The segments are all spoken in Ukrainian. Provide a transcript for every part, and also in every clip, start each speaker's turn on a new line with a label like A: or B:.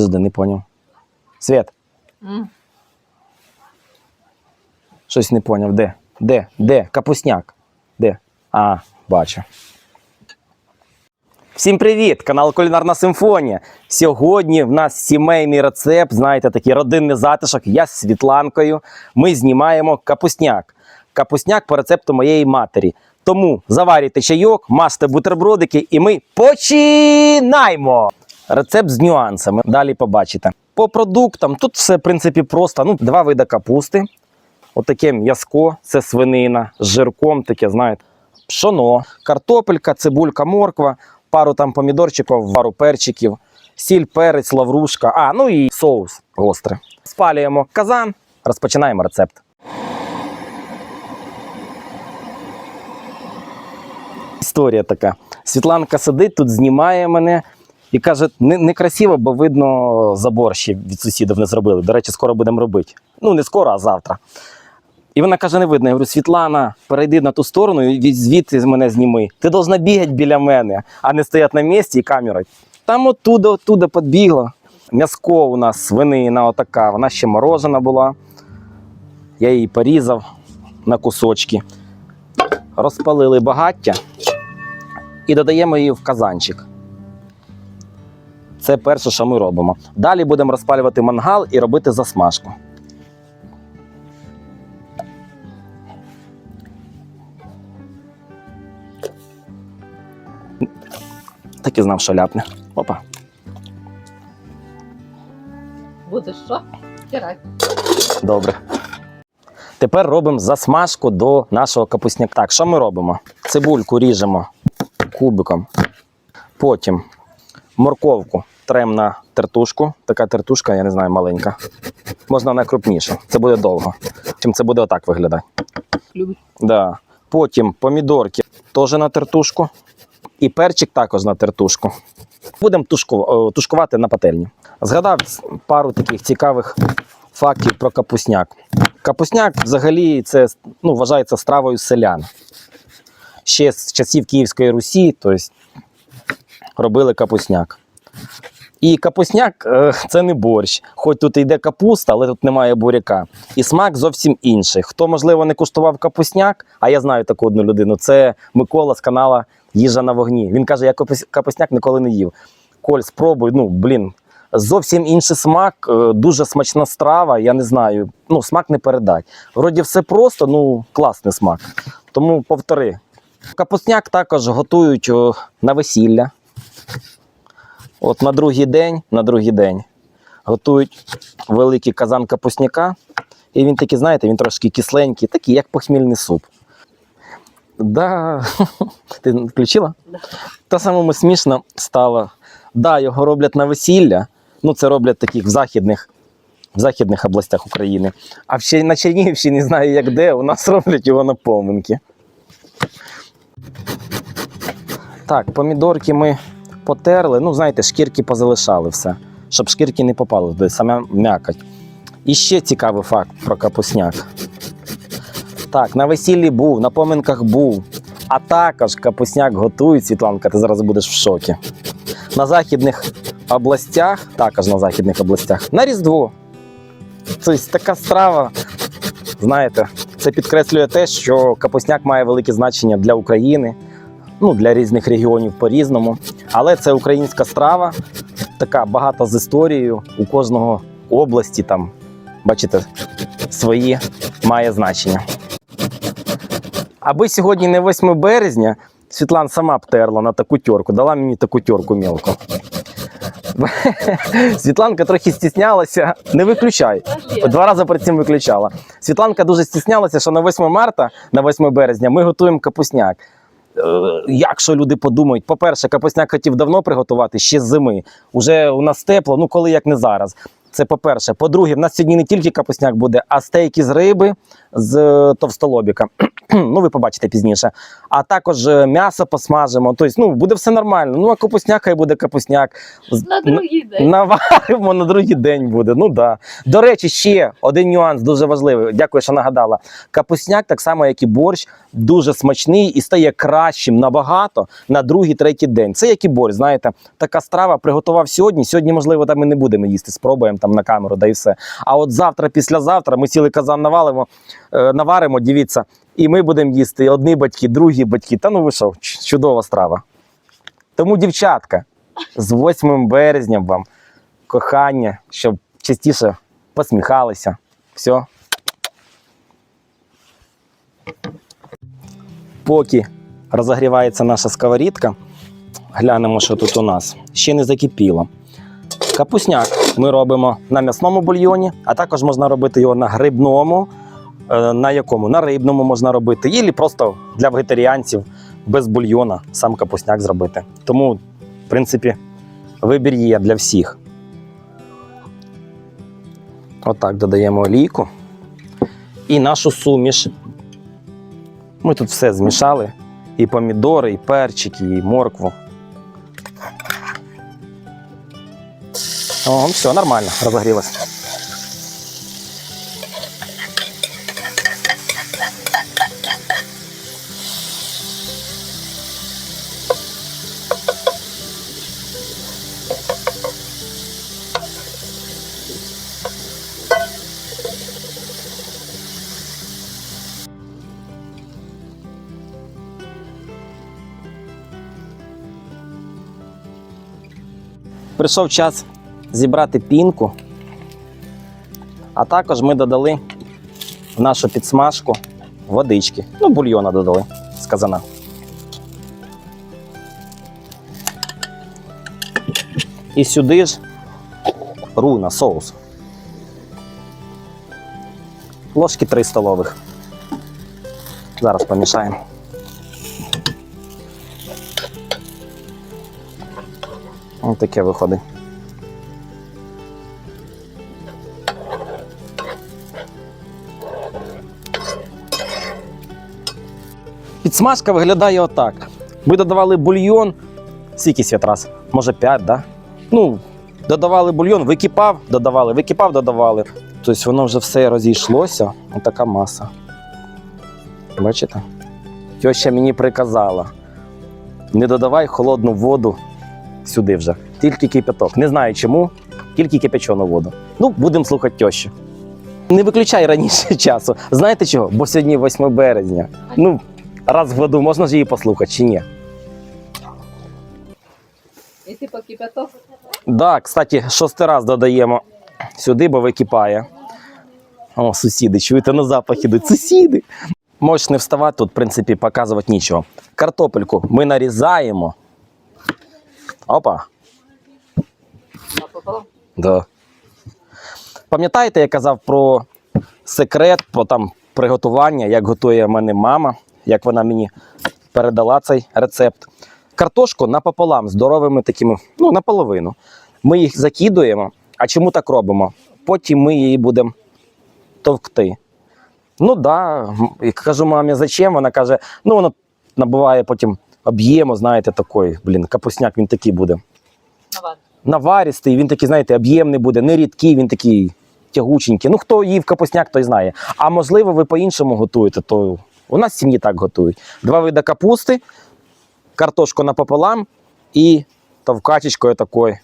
A: Подожди, не поняв. Свет,
B: М.
A: щось не поняв. Де? Де? Де? Капусняк. Де? А, бачу. Всім привіт! Канал Кулінарна Симфонія. Сьогодні в нас сімейний рецепт, знаєте, такий родинний затишок. Я з Світланкою. Ми знімаємо капусняк. Капусняк по рецепту моєї матері. Тому заварюйте чайок, масте бутербродики, і ми починаємо! Рецепт з нюансами. Далі побачите. По продуктам тут все, в принципі, просто. Ну, два види капусти. Отаке м'язко, це свинина з жирком, таке, знаєте, пшоно, картопелька, цибулька, морква, пару там помідорчиків, пару перчиків, сіль, перець, лаврушка, а, ну і соус гострий. Спалюємо казан, розпочинаємо рецепт. Історія така. Світланка сидить тут, знімає мене і каже: не, некрасиво, бо видно, забор ще від сусідів не зробили. До речі, скоро будемо робити. Ну, не скоро, а завтра. І вона каже: не видно. Я говорю, Світлана, перейди на ту сторону і від- звідти мене зніми. Ти должна бігати біля мене, а не стояти на місці і камерою. Там оттуда, оттуда підбігла. М'язко у нас свинина отака, вона ще морожена була. Я її порізав на кусочки. Розпалили багаття і додаємо її в казанчик. Це перше, що ми робимо. Далі будемо розпалювати мангал і робити засмажку. Так і знав, що ляпне. Опа.
B: Будеш що? Стирати.
A: Добре. Тепер робимо засмажку до нашого капусняка. Так, що ми робимо? Цибульку ріжемо кубиком. Потім морковку трем на тертушку. Така тертушка, я не знаю, маленька. Можна вона крупніша. Це буде довго. Чим це буде отак виглядати.
B: Любить.
A: Да. Потім помідорки теж на тертушку. І перчик також на тертушку. Будемо тушку, тушкувати на пательні. Згадав пару таких цікавих фактів про капусняк. Капусняк взагалі це ну, вважається стравою селян. Ще з часів Київської Русі, тобто робили капусняк. І капусняк е, це не борщ. Хоч тут йде капуста, але тут немає буряка. І смак зовсім інший. Хто, можливо, не куштував капусняк, а я знаю таку одну людину, це Микола з канала Їжа на вогні. Він каже, я капусняк ніколи не їв. Коль, спробуй, ну блін. Зовсім інший смак, е, дуже смачна страва. Я не знаю. Ну, смак не передать. Вроді все просто, ну класний смак. Тому повтори. Капусняк також готують на весілля. От на другий день, на другий день готують великий казан капусняка. І він такий, знаєте, він трошки кисленький, такий, як похмільний суп. Да. Ти включила?
B: Да.
A: Та самому смішно стало. Да, його роблять на весілля. Ну, це роблять таких в західних, в західних областях України. А Чер- на Чернігівщині не знаю, як де, у нас роблять його на поминки. Так, помідорки ми потерли. Ну, знаєте, шкірки позалишали все, щоб шкірки не попали туди, саме м'якоть. І ще цікавий факт про капусняк. Так, на весіллі був, на поминках був. А також капусняк готують, Світланка, ти зараз будеш в шокі. На західних областях, також на західних областях, на Різдво. Тобто така страва, знаєте, це підкреслює те, що капусняк має велике значення для України, ну, для різних регіонів по-різному. Але це українська страва, така багата з історією. У кожного області там, бачите, свої має значення. Аби сьогодні не 8 березня, Світлана сама б на таку тьорку, дала мені таку тьорку мілку. Світланка трохи стіснялася. Не виключай. Два рази перед цим виключала. Світланка дуже стіснялася, що на 8 марта, на 8 березня, ми готуємо капусняк. Е, Як що люди подумають? По-перше, капусняк хотів давно приготувати ще з зими. Уже у нас тепло, ну коли як не зараз. Це по-перше. По-друге, в нас сьогодні не тільки капусняк буде, а стейки з риби з е, товстолобіка. Ну ви побачите пізніше. А також е, м'ясо посмажимо. Тобто, ну буде все нормально. Ну а капусняк хай буде капусняк.
B: На другий день.
A: Наваримо на другий день буде. Ну да. До речі, ще один нюанс дуже важливий. Дякую, що нагадала. Капусняк, так само як і борщ, дуже смачний і стає кращим набагато на другий, третій день. Це як і борщ. Знаєте, така страва приготував сьогодні. Сьогодні, можливо, там ми не будемо їсти. Спробуємо там на камеру, да і все. А от завтра, післязавтра, ми цілий казан навалимо, е, наваримо. Дивіться, і ми будемо їсти. Одні батьки, другі батьки. Та ну ви що, чудова страва. Тому, дівчатка, з 8 березням вам кохання, щоб частіше посміхалися. Все. Поки розогрівається наша сковорідка, глянемо, що тут у нас. Ще не закипіло. Капусняк ми робимо на м'ясному бульйоні, а також можна робити його на грибному, на якому? На рибному можна робити, і просто для вегетаріанців без бульйона сам капусняк зробити. Тому, в принципі, вибір є для всіх. Отак додаємо олійку. І нашу суміш. Ми тут все змішали: і помідори, і перчики, і моркву. О, все, нормально, розогрілося. Прийшов час зібрати пінку. А також ми додали в нашу підсмажку водички. Ну, бульйона додали з казана. І сюди ж руна, соус. Ложки 3 столових. Зараз помішаємо. Ось таке виходить. Підсмажка виглядає отак. Ми додавали бульйон. Скільки раз? Може 5, да? Ну, додавали бульйон, википав, додавали, википав, додавали. Тобто воно вже все розійшлося. Отака маса. Бачите? Тьоща мені приказала: не додавай холодну воду сюди вже. Тільки кипяток. Не знаю чому, тільки кипячену воду. Ну, будемо слухати тещу. Не виключай раніше часу. Знаєте чого? Бо сьогодні 8 березня. Ну, раз в году можна ж її послухати чи ні?
B: І ти поки п'яток.
A: Да, кстати, шостий раз додаємо сюди, бо википає. О, сусіди, чуєте, на запах ідуть. Сусіди. Можеш не вставати, тут, в принципі, показувати нічого. Картопельку ми нарізаємо. Опа. Да. Пам'ятаєте, я казав про секрет, про там приготування, як готує мене мама, як вона мені передала цей рецепт. Картошку напополам, здоровими такими, ну, наполовину. Ми їх закидуємо. А чому так робимо? Потім ми її будемо товкти. Ну так, да. кажу мамі, зачем? Вона каже, ну воно набуває потім об'єму, знаєте, такий, блін, капусняк він такий буде
B: Навар.
A: наваристий, він такий, знаєте, об'ємний буде, не рідкий, він такий тягученький. Ну, хто їв капусняк, той знає. А можливо, ви по-іншому готуєте, то у нас в сім'ї так готують. Два види капусти, картошку напополам і товкачечкою такою.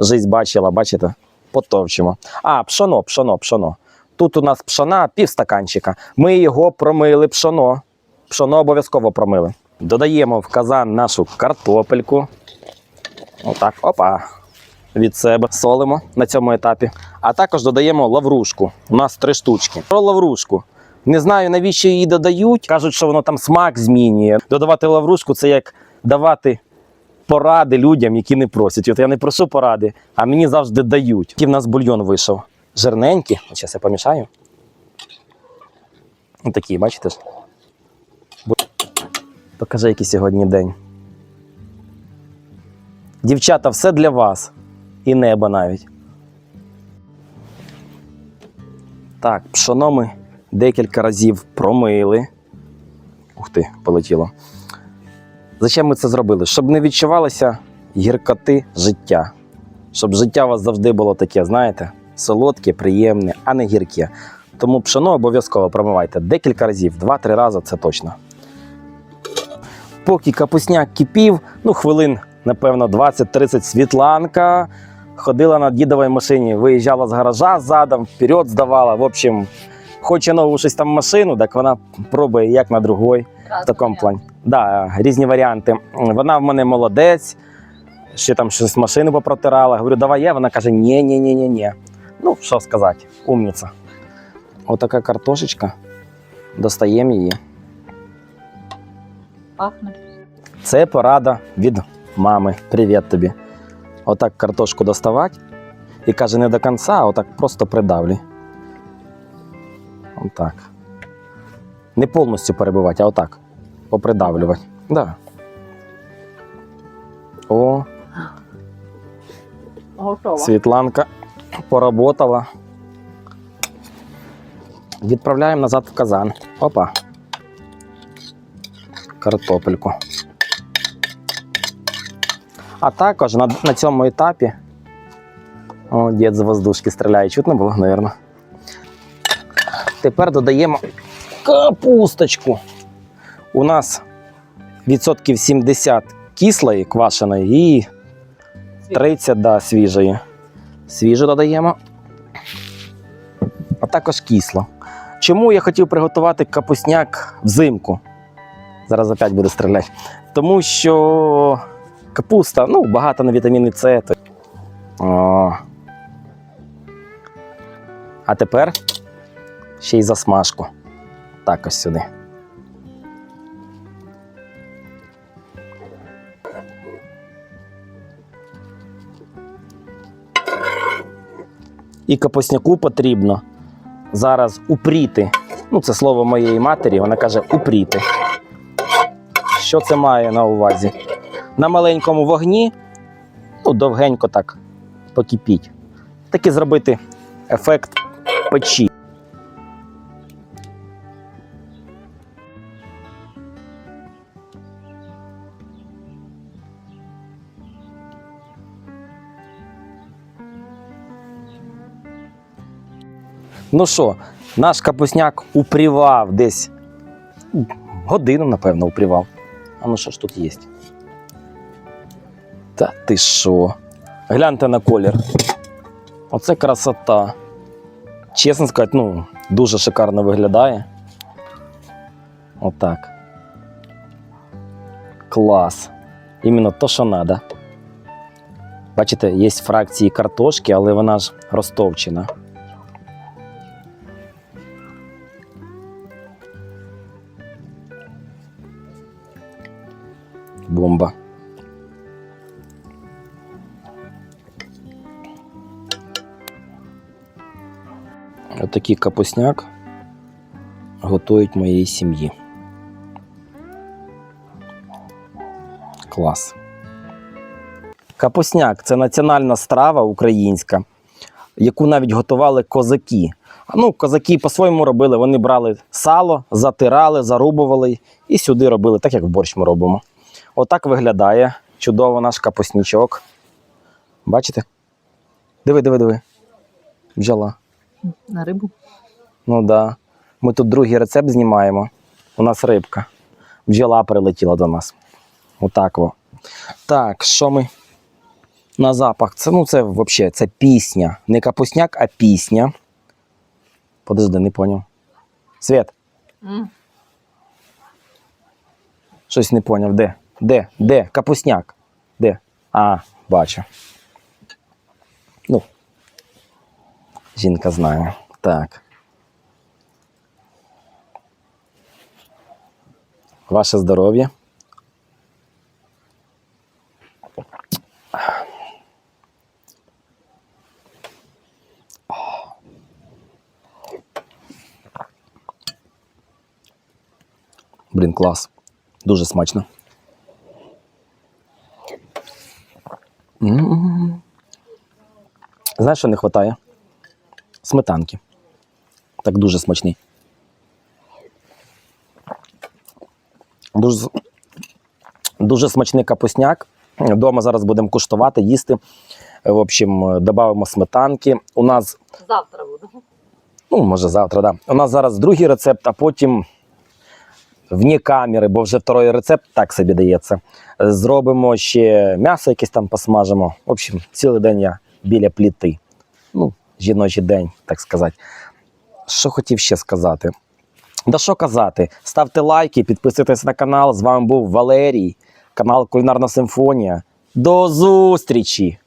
A: Жизнь бачила, бачите? Потовчимо. А, пшоно, пшоно, пшоно. Тут у нас пшона пів стаканчика. Ми його промили пшоно. Пшоно обов'язково промили. Додаємо в казан нашу картопельку. Отак, опа. Від себе солимо на цьому етапі. А також додаємо лаврушку. У нас три штучки. Про лаврушку. Не знаю, навіщо її додають. Кажуть, що воно там смак змінює. Додавати лаврушку це як давати поради людям, які не просять. От я не прошу поради, а мені завжди дають. Який в нас бульйон вийшов. Жирненький. Зараз я помішаю. Отакий, бачите ж? Покажи, який сьогодні день. Дівчата, все для вас. І небо навіть. Так, пшоно ми декілька разів промили. Ух ти, полетіло. Зачем ми це зробили? Щоб не відчувалося гіркоти життя. Щоб життя у вас завжди було таке, знаєте, солодке, приємне, а не гірке. Тому пшено обов'язково промивайте декілька разів, два-три рази це точно. Поки капусняк кипів, ну хвилин, напевно, 20-30 Світланка ходила на дідовій машині, виїжджала з гаража задом, вперед здавала. В общем, хоче нову щось там машину, так вона пробує як на другой в такому плані. Да, різні варіанти. Вона в мене молодець, ще там щось машину попротирала. Говорю, давай я. Вона каже: ні, ні, ні, ні, ні. Ну, що сказати, умниця. Отака картошечка. Достаємо її.
B: Пахне.
A: Це порада від мами. Привіт тобі. Отак картошку доставати. І каже, не до кінця, а отак просто придавлюй. Отак. Не повністю перебивати, а отак. Попридавлювати. Да. О,
B: Готова.
A: Світланка поработала. Відправляємо назад в казан. Опа. Картопельку. А також на, на цьому етапі. О, дід з воздушки стріляє. Чутно було, мабуть. Тепер додаємо капусточку. У нас відсотків 70 кислої квашеної і 30 да, свіжої. Свіжу додаємо. А також кисло. Чому я хотів приготувати капусняк взимку? Зараз опять буду стріляти. Тому що капуста, ну, багато на вітаміни С. О. А тепер ще й засмажку. Так ось сюди. І капусняку потрібно зараз упріти. Ну, це слово моєї матері, вона каже упріти. Що це має на увазі? На маленькому вогні, ну, довгенько так покипіть. Таки зробити ефект печі. Ну що, наш капусняк упрівав десь ну, годину, напевно, упрівав. А ну що ж тут є? Та ти що? Гляньте на колір. Оце красота. Чесно сказати, ну, дуже шикарно виглядає. Отак. Клас. Іменно то, що треба. Бачите, є фракції картошки, але вона ж розтовчена. Бомба. Отакий капусняк готують моїй сім'ї. Клас. Капусняк це національна страва українська, яку навіть готували козаки. Ну, козаки по-своєму робили. Вони брали сало, затирали, зарубували і сюди робили, так як в борщ ми робимо. Отак виглядає чудово наш капуснічок. Бачите? Диви, диви, диви. Бджола.
B: На рибу.
A: Ну да. Ми тут другий рецепт знімаємо. У нас рибка. Бджола прилетіла до нас. Отак во. Так, що ми? На запах. Це, ну, це взагалі це пісня. Не капусняк, а пісня. Подожди, не поняв. Свет,
B: М.
A: щось не поняв. Де? Де? Де? Капусняк. Де? А, бачу. Ну. Жінка знає. Так. Ваше здоров'я. Блін, клас. Дуже смачно. М. Знаєш, що не вистачає? Сметанки. Так дуже смачний. дуже, дуже смачний капусняк. Дома зараз будемо куштувати, їсти. В общем, додамо сметанки. У нас
B: Завтра буду.
A: Ну, може, завтра, да. У нас зараз другий рецепт, а потім вні камери, бо вже второй рецепт так собі дається. Зробимо ще м'ясо якесь там посмажимо. В общем, цілий день я біля пліти. Ну, жіночий день, так сказати. Що хотів ще сказати? Да що казати? Ставте лайки, підписуйтесь на канал. З вами був Валерій, канал Кулінарна Симфонія. До зустрічі!